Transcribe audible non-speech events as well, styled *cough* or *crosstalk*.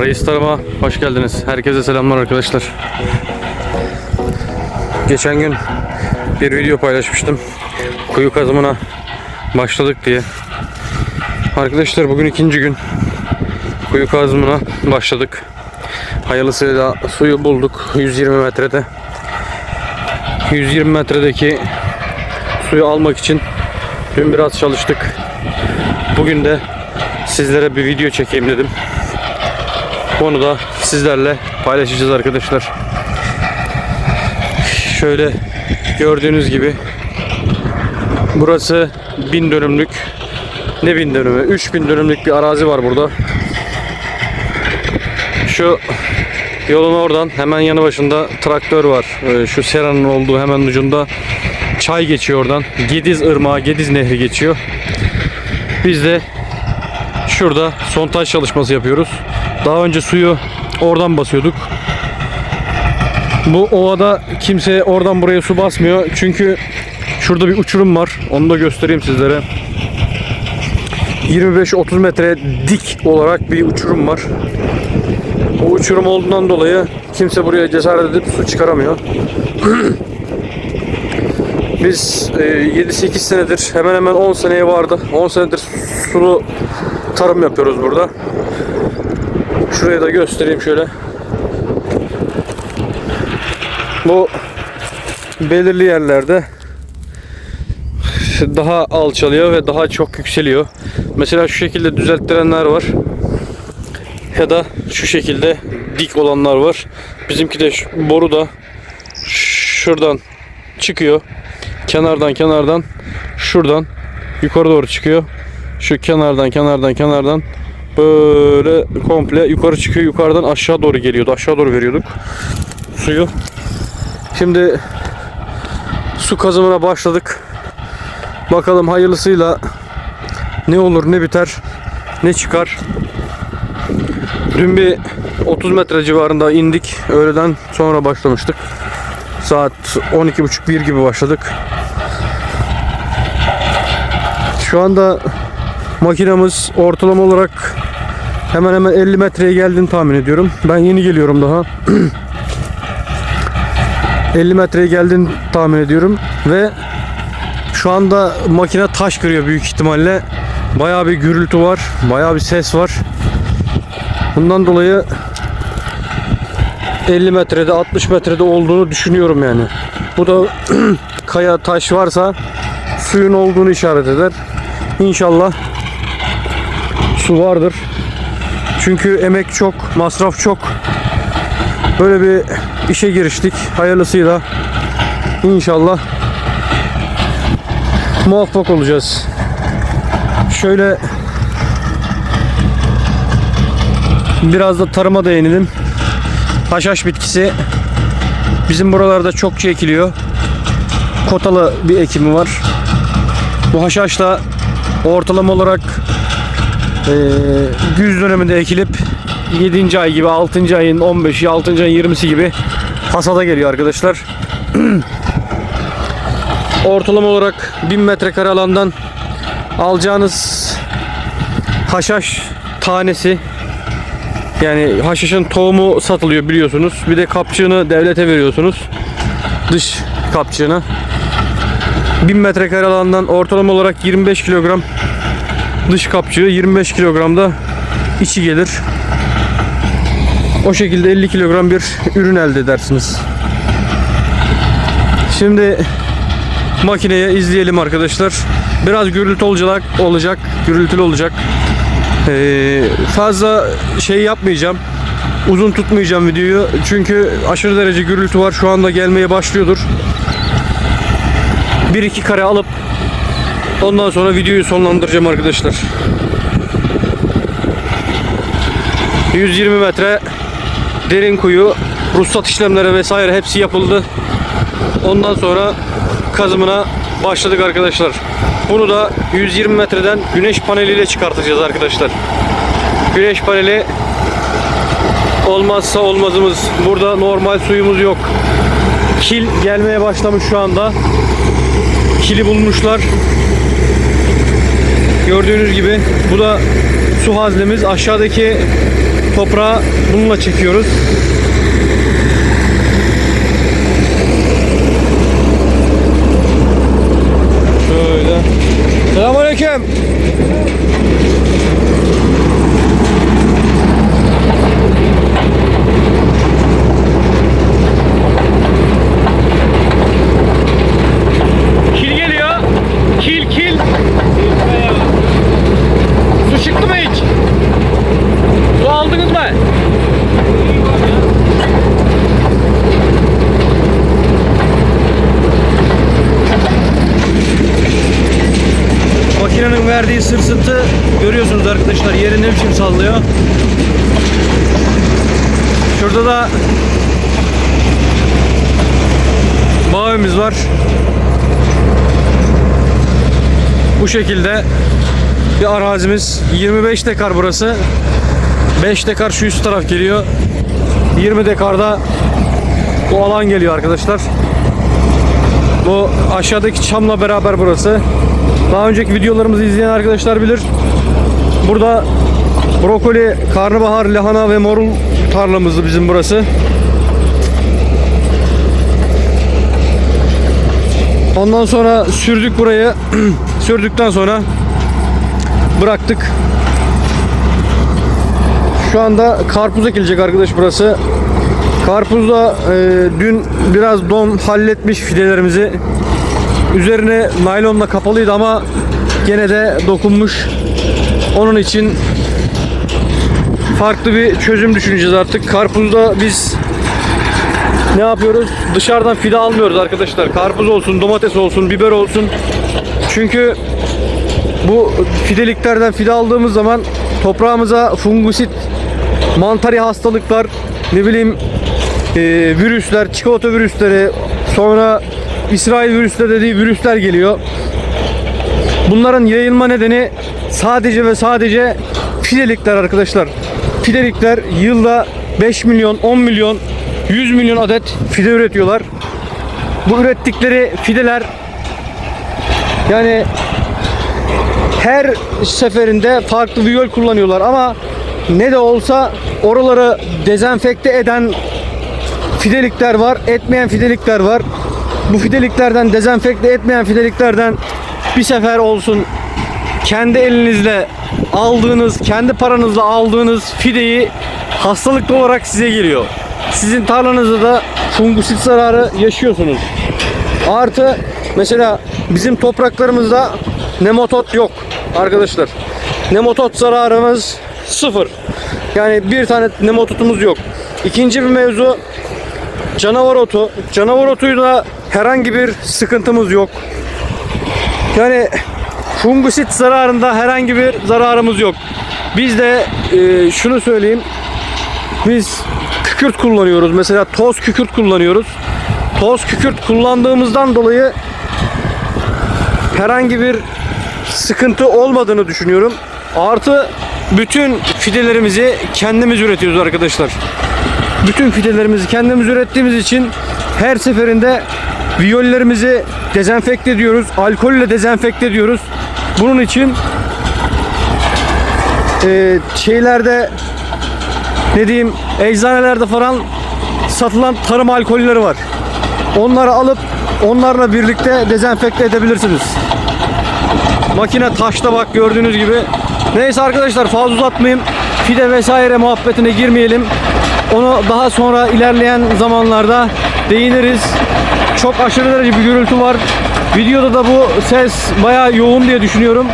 Reis Tarım'a hoş geldiniz. Herkese selamlar arkadaşlar. Geçen gün bir video paylaşmıştım. Kuyu kazımına başladık diye. Arkadaşlar bugün ikinci gün kuyu kazımına başladık. Hayırlısıyla suyu bulduk 120 metrede. 120 metredeki suyu almak için dün biraz çalıştık. Bugün de sizlere bir video çekeyim dedim. Onu da sizlerle paylaşacağız arkadaşlar. Şöyle gördüğünüz gibi burası bin dönümlük ne bin dönümü 3000 dönümlük bir arazi var burada. Şu yolun oradan hemen yanı başında traktör var. Ee, Şu seranın olduğu hemen ucunda çay geçiyor oradan. Gediz Irmağı, Gediz Nehri geçiyor. Biz de şurada sontaj çalışması yapıyoruz. Daha önce suyu oradan basıyorduk. Bu ovada kimse oradan buraya su basmıyor. Çünkü şurada bir uçurum var. Onu da göstereyim sizlere. 25-30 metre dik olarak bir uçurum var. O uçurum olduğundan dolayı kimse buraya cesaret edip su çıkaramıyor. *clears throat* Biz e, 7-8 senedir hemen hemen 10 seneye vardı. 10 senedir sulu tarım yapıyoruz burada. Şurayı da göstereyim şöyle. Bu belirli yerlerde daha alçalıyor ve daha çok yükseliyor. Mesela şu şekilde düzelttirenler var. Ya da şu şekilde dik olanlar var. Bizimki de boru da şuradan çıkıyor. Kenardan kenardan şuradan yukarı doğru çıkıyor. Şu kenardan kenardan kenardan böyle komple yukarı çıkıyor. Yukarıdan aşağı doğru geliyordu. Aşağı doğru veriyorduk suyu. Şimdi su kazımına başladık. Bakalım hayırlısıyla ne olur ne biter ne çıkar. Dün bir 30 metre civarında indik. Öğleden sonra başlamıştık. Saat 12.30-1 gibi başladık. Şu anda makinamız ortalama olarak hemen hemen 50 metreye geldiğini tahmin ediyorum. Ben yeni geliyorum daha. *clears throat* 50 metreye geldiğini tahmin ediyorum ve şu anda makine taş kırıyor büyük ihtimalle. Bayağı bir gürültü var, bayağı bir ses var. Bundan dolayı 50 metrede 60 metrede olduğunu düşünüyorum yani. Bu da *clears throat* kaya taş varsa suyun olduğunu işaret eder. İnşallah su vardır. Çünkü emek çok, masraf çok. Böyle bir işe giriştik. Hayırlısıyla inşallah muvaffak olacağız. Şöyle biraz da tarıma değinelim. Haşhaş bitkisi bizim buralarda çokça ekiliyor. Kotalı bir ekimi var. Bu haşhaşla ortalama olarak eee güz döneminde ekilip 7. ay gibi 6. ayın 15'i 6. ayın 20'si gibi hasada geliyor arkadaşlar. *clears throat* ortalama olarak 1000 metrekare alandan alacağınız haşhaş tanesi yani haşhaşın tohumu satılıyor biliyorsunuz. Bir de kapçığını devlete veriyorsunuz. Dış kapçığını. 1000 metrekare alandan ortalama olarak 25 kilogram dış kapçığı 25 kilogram da içi gelir. O şekilde 50 kilogram bir ürün elde edersiniz. Şimdi makineye izleyelim arkadaşlar. Biraz gürültü olacak, olacak, gürültülü olacak. Ee, fazla şey yapmayacağım. Uzun tutmayacağım videoyu. Çünkü aşırı derece gürültü var. Şu anda gelmeye başlıyordur. Bir iki kare alıp ondan sonra videoyu sonlandıracağım arkadaşlar. 120 metre derin kuyu, ruhsat işlemleri vesaire hepsi yapıldı. Ondan sonra kazımına başladık arkadaşlar. Bunu da 120 metreden güneş paneliyle çıkartacağız arkadaşlar. Güneş paneli olmazsa olmazımız. Burada normal suyumuz yok. Kil gelmeye başlamış şu anda. Kili bulmuşlar. Gördüğünüz gibi bu da su haznemiz. Aşağıdaki toprağı bununla çekiyoruz. Şöyle. Selamünaleyküm. Kil geliyor. Kil kil. Su çıktı mı hiç? Su aldınız mı? Makinenin verdiği sırsıntı görüyorsunuz arkadaşlar yeri ne biçim sallıyor. Şurada da bağımız var. Bu şekilde bir arazimiz 25 dekar burası. 5 dekar şu üst taraf geliyor. 20 dekarda bu alan geliyor arkadaşlar. Bu aşağıdaki çamla beraber burası. Daha önceki videolarımızı izleyen arkadaşlar bilir. Burada brokoli, karnabahar, lahana ve morul tarlamızdı bizim burası. Ondan sonra sürdük burayı. *clears throat* Sürdükten sonra bıraktık. Şu anda karpuz ekilecek arkadaş burası. Karpuzda e, dün biraz don halletmiş fidelerimizi. Üzerine naylonla kapalıydı ama gene de dokunmuş. Onun için farklı bir çözüm düşüneceğiz artık. Karpuzda biz ne yapıyoruz? Dışarıdan fide almıyoruz arkadaşlar. Karpuz olsun, domates olsun, biber olsun. Çünkü bu fideliklerden fide aldığımız zaman toprağımıza fungusit, mantari hastalıklar, ne bileyim e, virüsler, çikolata virüsleri, sonra İsrail virüsleri dediği virüsler geliyor. Bunların yayılma nedeni sadece ve sadece fidelikler arkadaşlar. Fidelikler yılda 5 milyon, 10 milyon, 100 milyon adet fide üretiyorlar. Bu ürettikleri fideler yani her seferinde farklı bir kullanıyorlar ama ne de olsa oraları dezenfekte eden fidelikler var, etmeyen fidelikler var. Bu fideliklerden dezenfekte etmeyen fideliklerden bir sefer olsun kendi elinizle aldığınız, kendi paranızla aldığınız fideyi hastalıklı olarak size geliyor. Sizin tarlanızda da fungusit zararı yaşıyorsunuz. Artı mesela bizim topraklarımızda nematot yok arkadaşlar. Nematot zararımız sıfır. Yani bir tane nematotumuz yok. İkinci bir mevzu canavar otu. Canavar otuyla herhangi bir sıkıntımız yok. Yani fungusit zararında herhangi bir zararımız yok. Biz de e, şunu söyleyeyim. Biz kükürt kullanıyoruz. Mesela toz kükürt kullanıyoruz. Toz kükürt kullandığımızdan dolayı herhangi bir sıkıntı olmadığını düşünüyorum. Artı bütün fidelerimizi kendimiz üretiyoruz arkadaşlar. Bütün fidelerimizi kendimiz ürettiğimiz için her seferinde viyollerimizi dezenfekte ediyoruz. Alkolle dezenfekte ediyoruz. Bunun için e, şeylerde ne diyeyim eczanelerde falan satılan tarım alkolleri var. Onları alıp onlarla birlikte dezenfekte edebilirsiniz. Makine taşta bak gördüğünüz gibi. Neyse arkadaşlar fazla uzatmayayım. Fide vesaire muhabbetine girmeyelim. Onu daha sonra ilerleyen zamanlarda değiniriz. Çok aşırı derece bir gürültü var. Videoda da bu ses bayağı yoğun diye düşünüyorum.